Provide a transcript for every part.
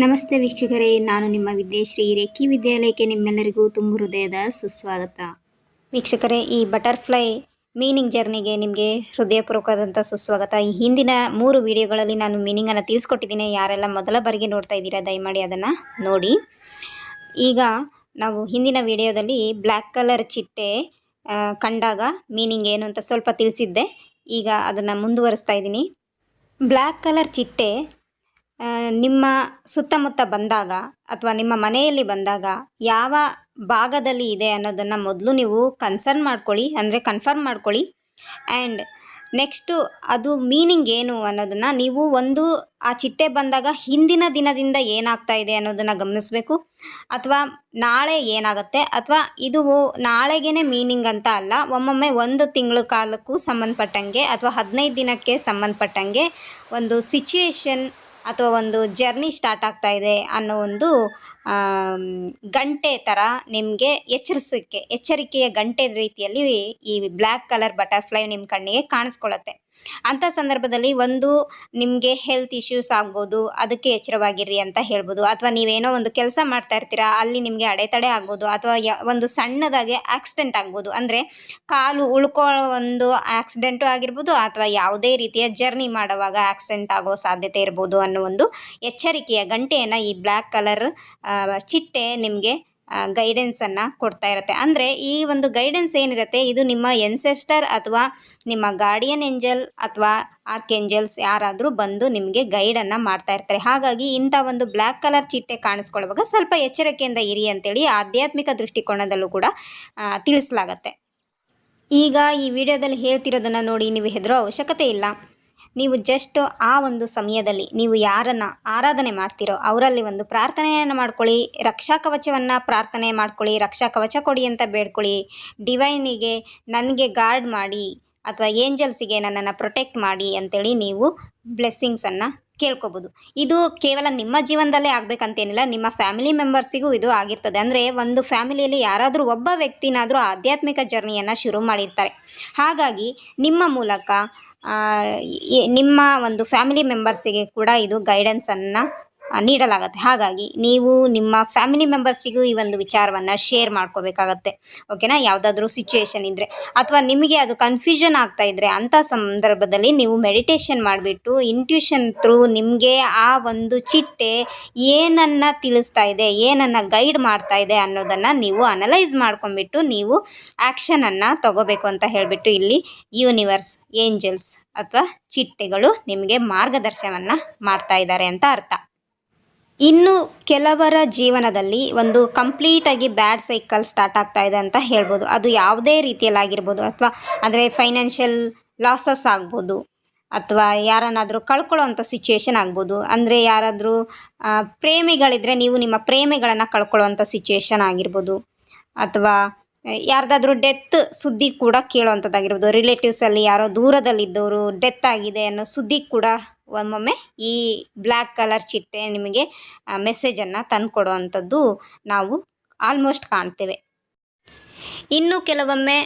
ನಮಸ್ತೆ ವೀಕ್ಷಕರೇ, ನಾನು ನಿಮ್ಮ ವಿದ್ಯಾಶ್ರೀ ರೇಖಿ ವಿದ್ಯಾಲಯಕ್ಕೆ ನಿಮ್ಮೆಲ್ಲರಿಗೂ ತುಂಬ ಹೃದಯದ ಸುಸ್ವಾಗತ. ವೀಕ್ಷಕರೇ, ಈ ಬಟರ್ಫ್ಲೈ ಮೀನಿಂಗ್ ಜರ್ನಿಗೆ ನಿಮಗೆ ಹೃದಯಪೂರ್ವಕವಾದಂಥ ಸುಸ್ವಾಗತ. ಈ ಹಿಂದಿನ ಮೂರು ವಿಡಿಯೋಗಳಲ್ಲಿ ನಾನು ಮೀನಿಂಗನ್ನು ತಿಳಿಸ್ಕೊಟ್ಟಿದ್ದೀನಿ. ಯಾರೆಲ್ಲ ಮೊದಲ ಬಾರಿಗೆ ನೋಡ್ತಾ ಇದ್ದೀರಾ, ದಯಮಾಡಿ ಅದನ್ನು ನೋಡಿ. ಈಗ ನಾವು ಹಿಂದಿನ ವಿಡಿಯೋದಲ್ಲಿ ಬ್ಲ್ಯಾಕ್ ಕಲರ್ ಚಿಟ್ಟೆ ಕಂಡಾಗ ಮೀನಿಂಗ್ ಏನು ಅಂತ ಸ್ವಲ್ಪ ತಿಳಿಸಿದ್ದೆ. ಈಗ ಅದನ್ನು ಮುಂದುವರಿಸ್ತಾ ಇದ್ದೀನಿ. ಬ್ಲ್ಯಾಕ್ ಕಲರ್ ಚಿಟ್ಟೆ ನಿಮ್ಮ ಸುತ್ತಮುತ್ತ ಬಂದಾಗ ಅಥವಾ ನಿಮ್ಮ ಮನೆಯಲ್ಲಿ ಬಂದಾಗ ಯಾವ ಭಾಗದಲ್ಲಿ ಇದೆ ಅನ್ನೋದನ್ನು ಮೊದಲು ನೀವು ಕನ್ಸರ್ನ್ ಮಾಡ್ಕೊಳ್ಳಿ, ಅಂದರೆ ಕನ್ಫರ್ಮ್ ಮಾಡ್ಕೊಳ್ಳಿ. ಆ್ಯಂಡ್ ನೆಕ್ಸ್ಟು ಅದು ಮೀನಿಂಗ್ ಏನು ಅನ್ನೋದನ್ನು ನೀವು ಒಂದು ಆ ಚಿಟ್ಟೆ ಬಂದಾಗ ಹಿಂದಿನ ದಿನದಿಂದ ಏನಾಗ್ತಾ ಇದೆ ಅನ್ನೋದನ್ನು ಗಮನಿಸಬೇಕು. ಅಥವಾ ನಾಳೆ ಏನಾಗುತ್ತೆ, ಅಥವಾ ಇದು ನಾಳೆಗೇ ಮೀನಿಂಗ್ ಅಂತ ಅಲ್ಲ, ಒಮ್ಮೊಮ್ಮೆ ಒಂದು ತಿಂಗಳ ಕಾಲಕ್ಕೂ ಸಂಬಂಧಪಟ್ಟಂಗೆ ಅಥವಾ ಹದಿನೈದು ದಿನಕ್ಕೆ ಸಂಬಂಧಪಟ್ಟಂಗೆ ಒಂದು ಸಿಚುಯೇಷನ್ ಅಥವಾ ಒಂದು ಜರ್ನಿ ಸ್ಟಾರ್ಟ್ ಆಗ್ತಾ ಇದೆ ಅನ್ನೋ ಒಂದು ಗಂಟೆ ಥರ ನಿಮಗೆ ಎಚ್ಚರಿಸೋಕ್ಕೆ, ಎಚ್ಚರಿಕೆಯ ಗಂಟೆ ರೀತಿಯಲ್ಲಿ ಈ ಬ್ಲ್ಯಾಕ್ ಕಲರ್ ಬಟರ್ಫ್ಲೈ ನಿಮ್ಮ ಕಣ್ಣಿಗೆ ಕಾಣಿಸ್ಕೊಳ್ಳುತ್ತೆ ಅಂಥ ಸಂದರ್ಭದಲ್ಲಿ ಒಂದು ನಿಮಗೆ ಹೆಲ್ತ್ ಇಶ್ಯೂಸ್ ಆಗ್ಬೋದು, ಅದಕ್ಕೆ ಎಚ್ಚರವಾಗಿರ್ರಿ ಅಂತ ಹೇಳ್ಬೋದು. ಅಥವಾ ನೀವೇನೋ ಒಂದು ಕೆಲಸ ಮಾಡ್ತಾ ಇರ್ತೀರಾ, ಅಲ್ಲಿ ನಿಮಗೆ ಅಡೆತಡೆ ಆಗ್ಬೋದು, ಅಥವಾ ಯ, ಒಂದು ಸಣ್ಣದಾಗಿ ಆಕ್ಸಿಡೆಂಟ್ ಆಗ್ಬೋದು. ಅಂದರೆ ಕಾಲು ಉಳ್ಕೊ ಒಂದು ಆಕ್ಸಿಡೆಂಟು ಆಗಿರ್ಬೋದು, ಅಥವಾ ಯಾವುದೇ ರೀತಿಯ ಜರ್ನಿ ಮಾಡುವಾಗ ಆಕ್ಸಿಡೆಂಟ್ ಆಗೋ ಸಾಧ್ಯತೆ ಇರ್ಬೋದು ಅನ್ನೋ ಒಂದು ಎಚ್ಚರಿಕೆಯ ಗಂಟೆಯನ್ನು ಈ ಬ್ಲ್ಯಾಕ್ ಕಲರ್ ಚಿಟ್ಟೆ ನಿಮಗೆ ಗೈಡೆನ್ಸನ್ನು ಕೊಡ್ತಾ ಇರುತ್ತೆ. ಅಂದರೆ ಈ ಒಂದು ಗೈಡೆನ್ಸ್ ಏನಿರುತ್ತೆ, ಇದು ನಿಮ್ಮ ಎನ್ಸೆಸ್ಟರ್ ಅಥವಾ ನಿಮ್ಮ ಗಾರ್ಡಿಯನ್ ಏಂಜಲ್ ಅಥವಾ ಆರ್ಕ್ ಏಂಜಲ್ಸ್ ಯಾರಾದರೂ ಬಂದು ನಿಮಗೆ ಗೈಡನ್ನು ಮಾಡ್ತಾ ಇರ್ತಾರೆ. ಹಾಗಾಗಿ ಇಂಥ ಒಂದು ಬ್ಲ್ಯಾಕ್ ಕಲರ್ ಚಿಟ್ಟೆ ಕಾಣಿಸ್ಕೊಳ್ಳುವಾಗ ಸ್ವಲ್ಪ ಎಚ್ಚರಿಕೆಯಿಂದ ಇರಿ ಅಂತೇಳಿ ಆಧ್ಯಾತ್ಮಿಕ ದೃಷ್ಟಿಕೋನದಲ್ಲೂ ಕೂಡ ತಿಳಿಸಲಾಗತ್ತೆ. ಈಗ ಈ ವಿಡಿಯೋದಲ್ಲಿ ಹೇಳ್ತಿರೋದನ್ನು ನೋಡಿ ನೀವು ಹೆದರೋ ಅವಶ್ಯಕತೆ ಇಲ್ಲ. ನೀವು ಜಸ್ಟ್ ಆ ಒಂದು ಸಮಯದಲ್ಲಿ ನೀವು ಯಾರನ್ನು ಆರಾಧನೆ ಮಾಡ್ತೀರೋ ಅವರಲ್ಲಿ ಒಂದು ಪ್ರಾರ್ಥನೆಯನ್ನು ಮಾಡ್ಕೊಳ್ಳಿ, ರಕ್ಷಾ ಕವಚವನ್ನು ಪ್ರಾರ್ಥನೆ ಮಾಡ್ಕೊಳ್ಳಿ, ರಕ್ಷಾ ಕವಚ ಕೊಡಿ ಅಂತ ಬೇಡ್ಕೊಳ್ಳಿ. ಡಿವೈನಿಗೆ ನನಗೆ ಗಾರ್ಡ್ ಮಾಡಿ ಅಥವಾ ಏಂಜಲ್ಸಿಗೆ ನನ್ನನ್ನು ಪ್ರೊಟೆಕ್ಟ್ ಮಾಡಿ ಅಂತೇಳಿ ನೀವು ಬ್ಲೆಸ್ಸಿಂಗ್ಸನ್ನು ಕೇಳ್ಕೊಬೋದು. ಇದು ಕೇವಲ ನಿಮ್ಮ ಜೀವನದಲ್ಲೇ ಆಗಬೇಕಂತೇನಿಲ್ಲ, ನಿಮ್ಮ ಫ್ಯಾಮಿಲಿ ಮೆಂಬರ್ಸಿಗೂ ಇದು ಆಗಿರ್ತದೆ. ಅಂದರೆ ಒಂದು ಫ್ಯಾಮಿಲಿಯಲ್ಲಿ ಯಾರಾದರೂ ಒಬ್ಬ ವ್ಯಕ್ತಿನಾದರೂ ಆಧ್ಯಾತ್ಮಿಕ ಜರ್ನಿಯನ್ನು ಶುರು ಮಾಡಿರ್ತಾರೆ. ಹಾಗಾಗಿ ನಿಮ್ಮ ಮೂಲಕ ನಿಮ್ಮ ಒಂದು ಫ್ಯಾಮಿಲಿ ಮೆಂಬರ್ಸಿಗೆ ಕೂಡ ಇದು ಗೈಡೆನ್ಸನ್ನು ನೀಡಲಾಗುತ್ತೆ. ಹಾಗಾಗಿ ನೀವು ನಿಮ್ಮ ಫ್ಯಾಮಿಲಿ ಮೆಂಬರ್ಸಿಗೂ ಈ ಒಂದು ವಿಚಾರವನ್ನು ಶೇರ್ ಮಾಡ್ಕೋಬೇಕಾಗತ್ತೆ. ಓಕೆನಾ ಯಾವುದಾದ್ರೂ ಸಿಚುವೇಶನ್ ಇದ್ದರೆ ಅಥವಾ ನಿಮಗೆ ಅದು ಕನ್ಫ್ಯೂಷನ್ ಆಗ್ತಾ ಇದ್ದರೆ ಅಂಥ ಸಂದರ್ಭದಲ್ಲಿ ನೀವು ಮೆಡಿಟೇಷನ್ ಮಾಡಿಬಿಟ್ಟು ಇಂಟ್ಯೂಷನ್ ಥ್ರೂ ನಿಮಗೆ ಆ ಒಂದು ಚಿಟ್ಟೆ ಏನನ್ನು ತಿಳಿಸ್ತಾ ಇದೆ, ಏನನ್ನು ಗೈಡ್ ಮಾಡ್ತಾ ಇದೆ ಅನ್ನೋದನ್ನು ನೀವು ಅನಲೈಸ್ ಮಾಡ್ಕೊಂಬಿಟ್ಟು ನೀವು ಆ್ಯಕ್ಷನನ್ನು ತಗೋಬೇಕು ಅಂತ ಹೇಳಿಬಿಟ್ಟು ಇಲ್ಲಿ ಯೂನಿವರ್ಸ್ ಏಂಜಲ್ಸ್ ಅಥವಾ ಚಿಟ್ಟೆಗಳು ನಿಮಗೆ ಮಾರ್ಗದರ್ಶನವನ್ನು ಮಾಡ್ತಾ ಇದ್ದಾರೆ ಅಂತ ಅರ್ಥ. ಇನ್ನು ಕೆಲವರ ಜೀವನದಲ್ಲಿ ಒಂದು ಕಂಪ್ಲೀಟಾಗಿ ಬ್ಯಾಡ್ ಸೈಕಲ್ ಸ್ಟಾರ್ಟ್ ಆಗ್ತಾ ಇದೆ ಅಂತ ಹೇಳ್ಬೋದು. ಅದು ಯಾವುದೇ ರೀತಿಯಲ್ಲಾಗಿರ್ಬೋದು ಅಥವಾ ಅಂದರೆ ಫೈನಾನ್ಷಿಯಲ್ ಲಾಸಸ್ ಆಗ್ಬೋದು ಅಥವಾ ಯಾರನ್ನಾದರೂ ಕಳ್ಕೊಳ್ಳೋ ಅಂಥ ಸಿಚುವೇಶನ್ ಆಗ್ಬೋದು. ಅಂದರೆ ಯಾರಾದರೂ ಪ್ರೇಮಿಗಳಿದ್ದರೆ ನೀವು ನಿಮ್ಮ ಪ್ರೇಮಿಗಳನ್ನು ಕಳ್ಕೊಳ್ಳೋ ಅಂಥ ಸಿಚುವೇಶನ್ ಆಗಿರ್ಬೋದು. ಅಥವಾ ಯಾರ್ದಾದ್ರೂ ಡೆತ್ ಸುದ್ದಿ ಕೂಡ ಕೇಳೋವಂಥದ್ದಾಗಿರ್ಬೋದು. ರಿಲೇಟಿವ್ಸಲ್ಲಿ ಯಾರೋ ದೂರದಲ್ಲಿದ್ದವರು ಡೆತ್ ಆಗಿದೆ ಅನ್ನೋ ಸುದ್ದಿ ಕೂಡ ಒಮ್ಮೊಮ್ಮೆ ಈ ಬ್ಲ್ಯಾಕ್ ಕಲರ್ ಚಿಟ್ಟೆ ನಿಮಗೆ ಮೆಸೇಜನ್ನು ತಂದು ಕೊಡುವಂಥದ್ದು ನಾವು ಆಲ್ಮೋಸ್ಟ್ ಕಾಣ್ತೇವೆ. ಇನ್ನು ಕೆಲವೊಮ್ಮೆ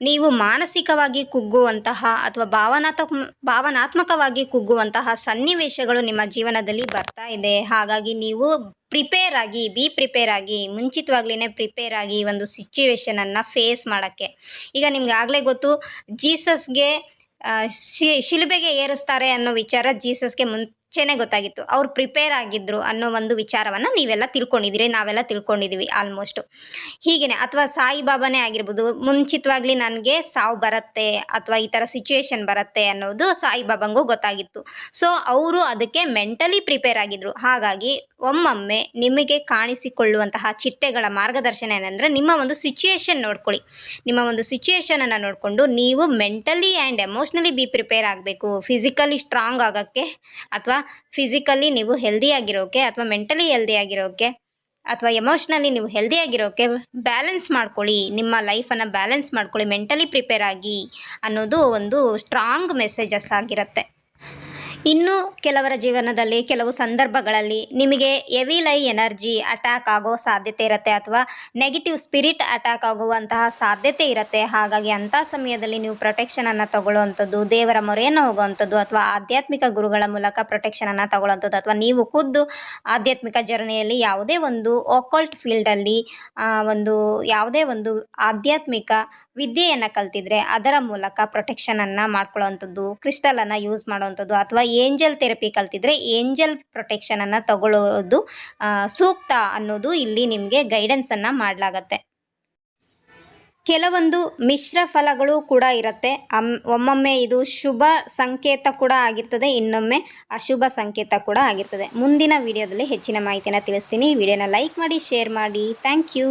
ನೀವು ಮಾನಸಿಕವಾಗಿ ಕುಗ್ಗುವಂತಹ ಅಥವಾ ಭಾವನಾತ್ಮ ಭಾವನಾತ್ಮಕವಾಗಿ ಕುಗ್ಗುವಂತಹ ಸನ್ನಿವೇಶಗಳು ನಿಮ್ಮ ಜೀವನದಲ್ಲಿ ಬರ್ತಾ ಇದೆ. ಹಾಗಾಗಿ ನೀವು ಪ್ರಿಪೇರ್ ಆಗಿ ಬಿ ಪ್ರಿಪೇರ್ ಆಗಿ ಮುಂಚಿತವಾಗ್ಲೇ ಪ್ರಿಪೇರ್ ಆಗಿ ಒಂದು ಸಿಚುವೇಶನನ್ನು ಫೇಸ್ ಮಾಡೋಕ್ಕೆ. ಈಗ ನಿಮ್ಗೆ ಆಗಲೇ ಗೊತ್ತು ಜೀಸಸ್ಗೆ ಶಿಲುಬೆಗೆ ಏರಿಸ್ತಾರೆ ಅನ್ನೋ ವಿಚಾರ ಜೀಸಸ್ಗೆ ಮುಂಚೆನೇ ಗೊತ್ತಾಗಿತ್ತು. ಅವ್ರು ಪ್ರಿಪೇರ್ ಆಗಿದ್ರು ಅನ್ನೋ ಒಂದು ವಿಚಾರವನ್ನು ನೀವೆಲ್ಲ ತಿಳ್ಕೊಂಡಿದ್ದೀರಿ, ನಾವೆಲ್ಲ ತಿಳ್ಕೊಂಡಿದ್ದೀವಿ ಆಲ್ಮೋಸ್ಟು ಹೀಗೇನೆ, ಅಥವಾ ಸಾಯಿಬಾಬಾನೇ ಆಗಿರ್ಬೋದು, ಮುಂಚಿತವಾಗ್ಲಿ ನನಗೆ ಸಾವು ಬರುತ್ತೆ ಅಥವಾ ಈ ಥರ ಸಿಚುವೇಶನ್ ಬರುತ್ತೆ ಅನ್ನೋದು ಸಾಯಿಬಾಬಂಗೂ ಗೊತ್ತಾಗಿತ್ತು. ಸೊ ಅವರು ಅದಕ್ಕೆ ಮೆಂಟಲಿ ಪ್ರಿಪೇರ್ ಆಗಿದ್ರು. ಹಾಗಾಗಿ ಒಮ್ಮೊಮ್ಮೆ ನಿಮಗೆ ಕಾಣಿಸಿಕೊಳ್ಳುವಂತಹ ಚಿಟ್ಟೆಗಳ ಮಾರ್ಗದರ್ಶನ ಏನಂದರೆ ನಿಮ್ಮ ಒಂದು ಸಿಚುಯೇಷನ್ ನೋಡ್ಕೊಳ್ಳಿ. ನಿಮ್ಮ ಒಂದು ಸಿಚುಯೇಷನನ್ನು ನೋಡಿಕೊಂಡು ನೀವು mentally and emotionally be prepare ಆಗಬೇಕು. ಫಿಸಿಕಲಿ ಸ್ಟ್ರಾಂಗ್ ಆಗೋಕ್ಕೆ ಅಥವಾ ಫಿಸಿಕಲಿ ನೀವು ಹೆಲ್ದಿ ಆಗಿರೋಕೆ ಅಥವಾ ಮೆಂಟಲಿ ಹೆಲ್ದಿ ಆಗಿರೋಕೆ ಅಥವಾ ಎಮೋಷ್ನಲಿ ನೀವು ಹೆಲ್ದಿ ಆಗಿರೋಕೆ ಬ್ಯಾಲೆನ್ಸ್ ಮಾಡ್ಕೊಳ್ಳಿ. ನಿಮ್ಮ ಲೈಫನ್ನು ಬ್ಯಾಲೆನ್ಸ್ ಮಾಡ್ಕೊಳ್ಳಿ. ಮೆಂಟಲಿ ಪ್ರಿಪೇರ್ ಆಗಿ ಅನ್ನೋದು ಒಂದು ಸ್ಟ್ರಾಂಗ್ ಮೆಸೇಜಸ್ ಆಗಿರುತ್ತೆ. ಇನ್ನು ಕೆಲವರ ಜೀವನದಲ್ಲಿ ಕೆಲವು ಸಂದರ್ಭಗಳಲ್ಲಿ ನಿಮಗೆ ಎವಿಲೈ ಎನರ್ಜಿ ಅಟ್ಯಾಕ್ ಆಗೋ ಸಾಧ್ಯತೆ ಇರುತ್ತೆ ಅಥವಾ ನೆಗೆಟಿವ್ ಸ್ಪಿರಿಟ್ ಅಟ್ಯಾಕ್ ಆಗುವಂತಹ ಸಾಧ್ಯತೆ ಇರುತ್ತೆ. ಹಾಗಾಗಿ ಅಂಥ ಸಮಯದಲ್ಲಿ ನೀವು ಪ್ರೊಟೆಕ್ಷನನ್ನು ತಗೊಳ್ಳುವಂಥದ್ದು, ದೇವರ ಮೊರೆಯನ್ನು ಹೋಗುವಂಥದ್ದು ಅಥವಾ ಆಧ್ಯಾತ್ಮಿಕ ಗುರುಗಳ ಮೂಲಕ ಪ್ರೊಟೆಕ್ಷನನ್ನು ತಗೊಳ್ಳುವಂಥದ್ದು ಅಥವಾ ನೀವು ಖುದ್ದು ಆಧ್ಯಾತ್ಮಿಕ ಜರ್ನಿಯಲ್ಲಿ ಯಾವುದೇ ಒಂದು ಒಕಲ್ಟ್ ಫೀಲ್ಡಲ್ಲಿ ಒಂದು ಯಾವುದೇ ಒಂದು ಆಧ್ಯಾತ್ಮಿಕ ವಿದ್ಯೆಯನ್ನು ಕಲ್ತಿದ್ರೆ ಅದರ ಮೂಲಕ ಪ್ರೊಟೆಕ್ಷನನ್ನು ಮಾಡ್ಕೊಳ್ಳೋವಂಥದ್ದು ಕ್ರಿಸ್ಟಲನ್ನು ಯೂಸ್ ಮಾಡುವಂಥದ್ದು ಅಥವಾ ಏಂಜಲ್ ಥೆರಪಿ ಕಲ್ತಿದ್ರೆ ಏಂಜಲ್ ಪ್ರೊಟೆಕ್ಷನನ್ನು ತಗೊಳ್ಳೋದು ಸೂಕ್ತ ಅನ್ನೋದು ಇಲ್ಲಿ ನಿಮಗೆ ಗೈಡೆನ್ಸನ್ನು ಮಾಡಲಾಗತ್ತೆ. ಕೆಲವೊಂದು ಮಿಶ್ರ ಫಲಗಳು ಕೂಡ ಇರುತ್ತೆ. ಒಮ್ಮೊಮ್ಮೆ ಇದು ಶುಭ ಸಂಕೇತ ಕೂಡ ಆಗಿರ್ತದೆ, ಇನ್ನೊಮ್ಮೆ ಅಶುಭ ಸಂಕೇತ ಕೂಡ ಆಗಿರ್ತದೆ. ಮುಂದಿನ ವಿಡಿಯೋದಲ್ಲಿ ಹೆಚ್ಚಿನ ಮಾಹಿತಿಯನ್ನು ತಿಳಿಸ್ತೀನಿ. ವಿಡಿಯೋನ ಲೈಕ್ ಮಾಡಿ, ಶೇರ್ ಮಾಡಿ. Thank you.